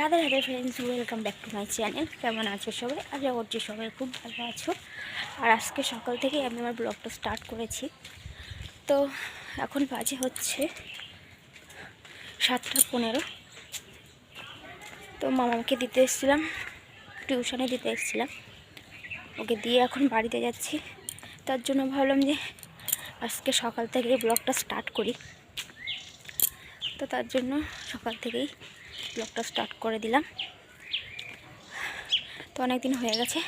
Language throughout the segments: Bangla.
Radhe Radhe friends welcome back to my channel কেমন আছো সবাই? আশা করছি সবাই খুব ভালো আছো। আর আজকে সকাল থেকেই আমি আমার ব্লগটা স্টার্ট করেছি। তো এখন বাজে হচ্ছে সাতটা পনেরো। তো মামাকে দিতে এসেছিলাম টিউশনে দিতে এসেছিলাম। ওকে দিয়ে এখন বাড়িতে যাচ্ছি। তার জন্য ভাবলাম যে আজকে সকাল থেকে ব্লগটা স্টার্ট করি। তো তার জন্য সকাল থেকেই ব্লগটা স্টার্ট করে দিলাম। তো অনেক দিন হয়ে গেছে,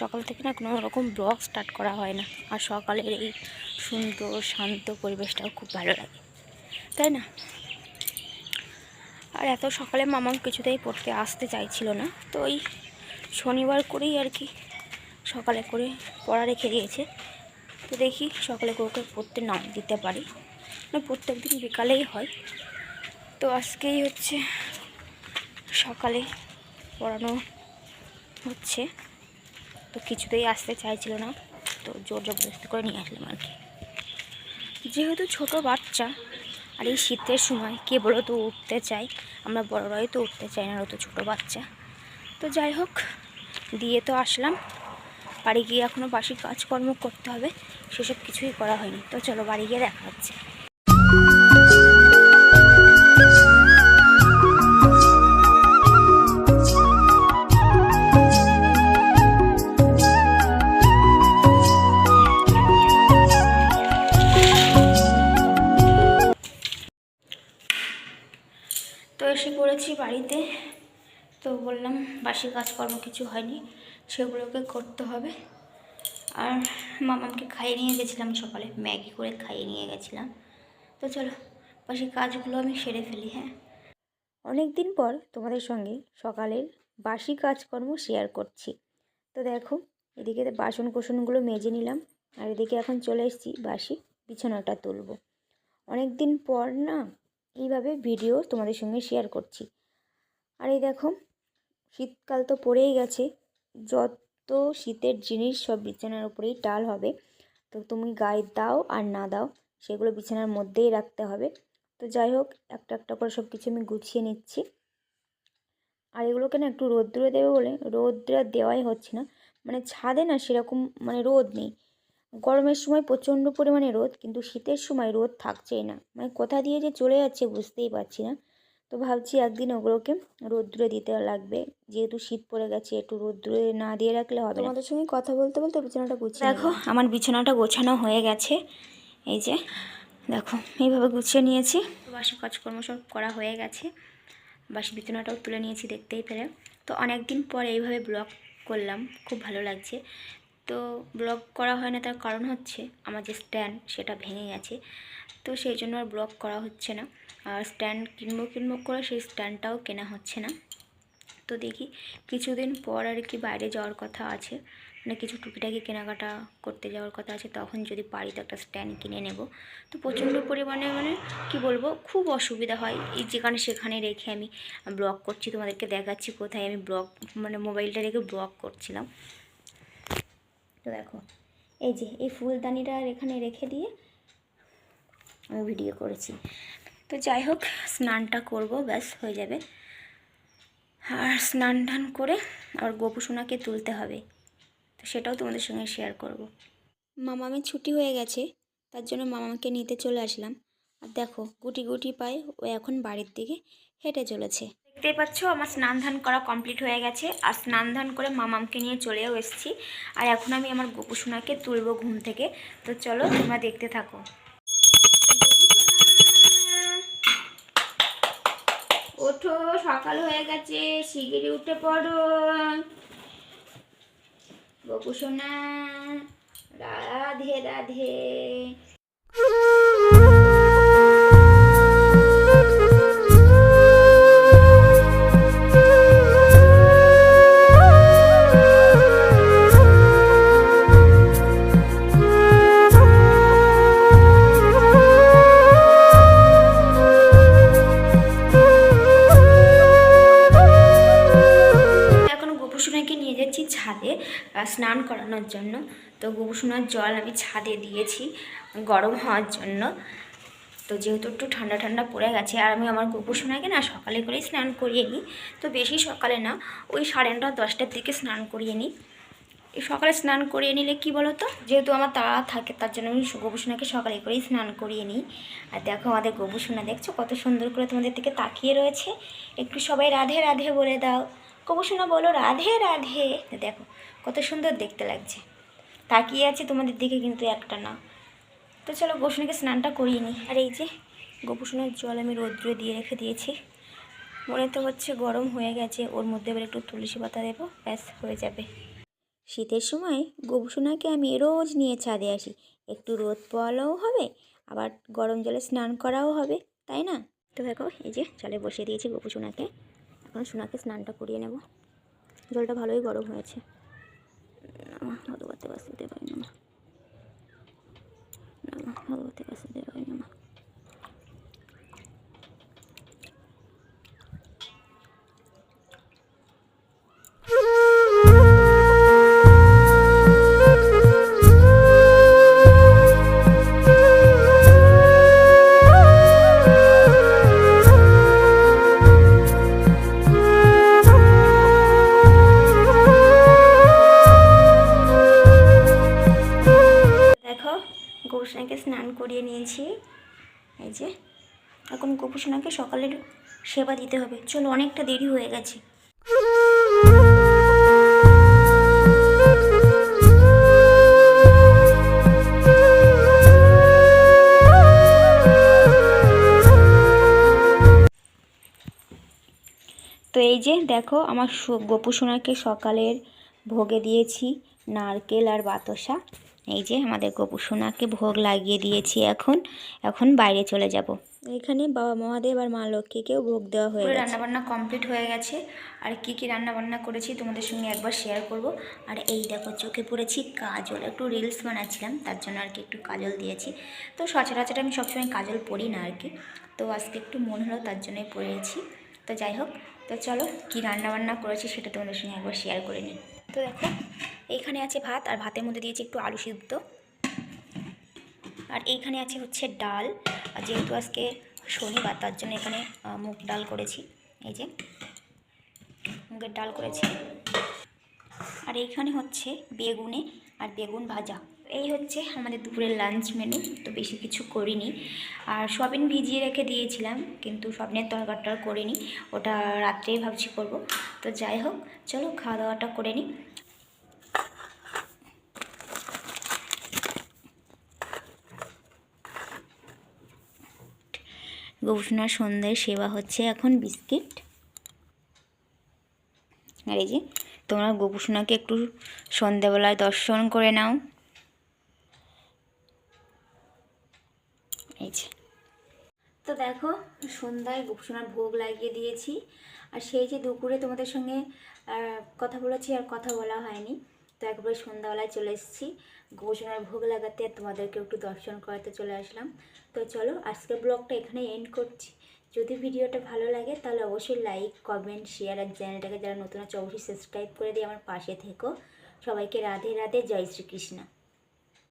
সকাল থেকে না কোনো রকম ব্লগ স্টার্ট করা হয় না। আর সকালের এই সুন্দর, শান্ত পরিবেশটাও খুব ভালো লাগে, তাই না? আর এত সকালে মামাম কিছুতেই পড়তে আসতে চাইছিল না, তো ওই শনিবার করেই আর কি সকালে করে পড়া রেখে দিয়েছে। তো দেখি সকালে করে পড়তে নাম দিতে পারি। না প্রত্যেক দিন বিকালেই হয়। তো আজকেই হচ্ছে সকালে পড়ানো হচ্ছে। তো কিছুতেই আসতে চাইছিল না, তো জোর জবরদস্তি করে নিয়ে আসলাম আর কি। যেহেতু ছোট বাচ্চা, আর এই শীতের সময় কে বলো তো উঠতে চায়, আমরা বড়রাই তো উঠতে চাই না তো ছোটো বাচ্চা। তো যাই হোক, দিয়ে তো আসলাম। বাড়ি গিয়ে এখনও বাসি কাজকর্ম করতে হবে, সেসব কিছুই করা হয়নি। তো চলো বাড়ি গিয়ে দেখা হচ্ছে। বললাম, বাসি কাজকর্ম কিছু হয়নি, সেগুলোকে করতে হবে। আর মামাকে খাইয়ে নিয়ে গেছিলাম সকালে, ম্যাগি করে খাইয়ে নিয়ে গেছিলাম। তো চলো, বাসি কাজগুলো আমি সেরে ফেলি হ্যাঁ। অনেক দিন পর তোমাদের সঙ্গে সকালের বাসি কাজকর্ম শেয়ার করছি। তো দেখো, এদিকে বাসন কোসনগুলো মেজে নিলাম, আর এদিকে এখন চলে এসেছি বাসি বিছানাটা তুলবো। অনেক দিন পর না, এইভাবে ভিডিও তোমাদের সঙ্গে শেয়ার করছি। আর এই দেখো শীতকাল তো পড়েই গেছে, যত শীতের জিনিস সব বিছানার উপরেই টাল হবে, তো তুমি গায়ে দাও আর না দাও, সেগুলো বিছানার মধ্যেই রাখতে হবে। তো যাই হোক, একটা একটা করে সব কিছু আমি গুছিয়ে নিচ্ছি। আর এগুলোকে না একটু রোদ্দুরে দেবে বলে, রোদ্রে দেওয়াই হচ্ছে না। মানে ছাদে না সেরকম মানে রোদ নেই। গরমের সময় প্রচণ্ড পরিমাণে রোদ, কিন্তু শীতের সময় রোদ থাকছেই না। মানে কোথা দিয়ে যে চলে যাচ্ছে বুঝতেই পারছি না। তো ভাবছি একদিন ওগুলোকে রোদ্দুরে দিতে লাগবে। যেহেতু শীত পড়ে গেছে একটু রোদ্দুরে না দিয়ে রাখলে হবে তোমাদের সঙ্গে কথা বলতে বলতে বিছানাটা গুছিয়ে দেখো আমার বিছানাটা গোছানো হয়ে গেছে। এই যে দেখো এইভাবে গুছিয়ে নিয়েছি। বাসি কাজকর্ম সব করা হয়ে গেছে। বাসি বিছানাটাও তুলে নিয়েছি দেখতেই পেলে। তো অনেক দিন পর এইভাবে ব্লগ করলাম খুব ভালো লাগছে। তো ব্লগ করা হয় না তার কারণ হচ্ছে আমার যে স্ট্যান্ড সেটা ভেঙে গেছে। তো সেই জন্য আর ব্লগ করা হচ্ছে না। স্ট্যান্ড কিনবো কিনবো করে সেই স্ট্যান্ডটাও কেনা হচ্ছে না। তো দেখি কিছুদিন পর আর কি বাইরে যাওয়ার কথা আছে। মানে কিছু টুকিটাকি কেনাকাটা করতে যাওয়ার কথা আছে, তখন যদি পারি তো একটা স্ট্যান্ড কিনে নেব। তো প্রচণ্ড পরিমাণে মানে কি বলব, খুব অসুবিধা হয়। এই যেখানে সেখানে রেখে আমি ব্লগ করছি, তোমাদেরকে দেখাচ্ছি কোথায় আমি ব্লগ মানে মোবাইলটা রেখে ব্লগ করছিলাম। তো দেখো, এই যে এই ফুলদানিটা এখানে রেখে দিয়ে আমি ভিডিও করেছি। তো যাই হোক, স্নানটা করব, ব্যাস হয়ে যাবে। আর স্নান টান করে আবার গোপুসোনাকে তুলতে হবে। তো সেটাও তোমাদের সঙ্গে শেয়ার করব। মামামি ছুটি হয়ে গেছে, তার জন্য মামাকে নিতে চলে আসলাম। আর দেখো, গুটি গুটি পায়ে ও এখন বাড়ির দিকে হেঁটে চলেছে। দেখতেই পাচ্ছ, আমার স্নান ধান করা কমপ্লিট হয়ে গেছে। আর স্নান ধান করে মামামকে নিয়ে চলেও এসেছি। আর এখন আমি আমার গোপুসোনাকে তুলবো ঘুম থেকে। তো চলো, তোমরা দেখতে থাকো। ওঠো সকাল হয়ে গেছে শিগগিরি উঠে পড়ো। গোপুসোনা রাধে রাধে। স্নান করানোর জন্য। তো গোপুসোনার জল আমি ছাদে দিয়েছি গরম হওয়ার জন্য। তো যেহেতু একটু ঠান্ডা ঠান্ডা পড়ে গেছে, আর আমি আমার গোপুর সোনাকে না সকালে করেই স্নান করিয়ে নিই। তো বেশি সকালে না, ওই সাড়ে নটা, দশটার দিকে স্নান করিয়ে নিই। এই সকালে স্নান করিয়ে নিলে কি বলো তো যেহেতু আমার তাড়া থাকে, তার জন্য আমি গোপুসোনাকে সকালে করেই স্নান করিয়ে নিই। আর দেখো আমাদের গোপুসোনা দেখছ কত সুন্দর করে তোমাদের দিকে তাকিয়ে রয়েছে। একটু সবাই রাধে রাধে বলে দাও। গোপুসোনা বলো, রাধে রাধে। দেখো কত সুন্দর দেখতে লাগছে। তাকিয়ে আছে তোমাদের দিকে কিন্তু একটা না। তো চলো গোপুসোনাকে স্নানটা করিয়ে নিই। আর এই যে গোপুসোনার জল আমি রৌদ্রে দিয়ে রেখে দিয়েছি। মনে তো হচ্ছে গরম হয়ে গেছে, ওর মধ্যে এবার একটু তুলসী পাতা দেবো, ব্যাস হয়ে যাবে। শীতের সময় গোবুসোনাকে আমি রোজ নিয়ে ছাদে আসি। একটু রোদ পোয়ালাও হবে, আবার গরম জলে স্নান করাও হবে, তাই না? তো দেখো, এই যে জলে বসিয়ে দিয়েছি গোপু সোনাকে এখন সোনাকে স্নানটা করিয়ে নেব। জলটা ভালোই গরম হয়েছে। Nada, no lo te vas a llevar, no. Nada, no lo te vas a llevar, no. নিয়েছি। এই যে, এখন গোপুসোনাকে সকালের সেবা দিতে হবে। চলো, অনেকটা দেরি হয়ে গেছে। তো এই যে, দেখো, আমার সু- গোপু সোনাকে সকালের ভোগে দিয়েছি, নারকেল আর বাতাসা। এই যে আমাদের গোপু সোনাকে ভোগ লাগিয়ে দিয়েছি এখন। এখন বাইরে চলে যাব। এখানে বাবা মহাদেব আর মা লক্ষ্মীকেও ভোগ দেওয়া হয়ে গেছে। রান্নাবান্না কমপ্লিট হয়ে গেছে। আর কি কি রান্নাবান্না করেছি তোমাদের সঙ্গে একবার শেয়ার করব। আর এই দেখো চোখে পড়েছি কাজল। একটু রিলস বানাচ্ছিলাম তার জন্য আর কি একটু কাজল দিয়েছি। তো সচরাচর আমি সবসময় কাজল পরি না আর কি। তো আজকে একটু মন হলো তার জন্যই পরেছি তো যাই হোক তো চলো কি রান্নাবান্না করেছি সেটা তোমাদের সঙ্গে একবার শেয়ার করে নিই। তো দেখো এইখানে আছে ভাত আর ভাতের মধ্যে দিয়েছি একটু আলু সিদ্ধ। আর এইখানে আছে হচ্ছে ডাল। আর যেহেতু আজকে শনিবার, তার জন্য এখানে মুগ ডাল করেছি। এই যে, মুগের ডাল করেছি। আর এইখানে হচ্ছে বেগুনে আর বেগুন ভাজা। এই হচ্ছে আমাদের দুপুরের লাঞ্চ মেনু তো বেশি কিছু করিনি। আর সয়াবিন ভিজিয়ে রেখে দিয়েছিলাম, কিন্তু সয়াবিনের তরকারিটা করিনি। ওটা রাত্রেই ভাবছি করব। তো যাই হোক, চলো খাওয়া দাওয়াটা করে নিই। গৌসনার সন্ধ্যায় সেবা হচ্ছে এখন বিস্কিট। আর এই যে, তোমরা গোপুসোনাকে একটু সন্ধ্যাবেলায় দর্শন করে নাও। এই যে। তো দেখো, সন্ধ্যায় গোপুসোনার ভোগ লাগিয়ে দিয়েছি। আর সেই যে দুপুরে তোমাদের সঙ্গে কথা বলেছি আর কথা বলা হয়নি। তো একবারে সন্ধ্যাবেলায় চলে এসেছি। গোপুসোনার ভোগ লাগাতে তোমাদেরকে একটু দর্শন করাতে চলে আসলাম। তো চলো আজকে ব্লগটা এখানে এন্ড করছি। যদি ভিডিওটা ভালো লাগে, তাহলে অবশ্যই লাইক কমেন্ট শেয়ার আর চ্যানেলটাকে যারা নতুন আছে, অবশ্যই সাবস্ক্রাইব করে দিয়ে আমার পাশে থেকো। সবাইকে রাধে রাধে, জয় শ্রীকৃষ্ণ।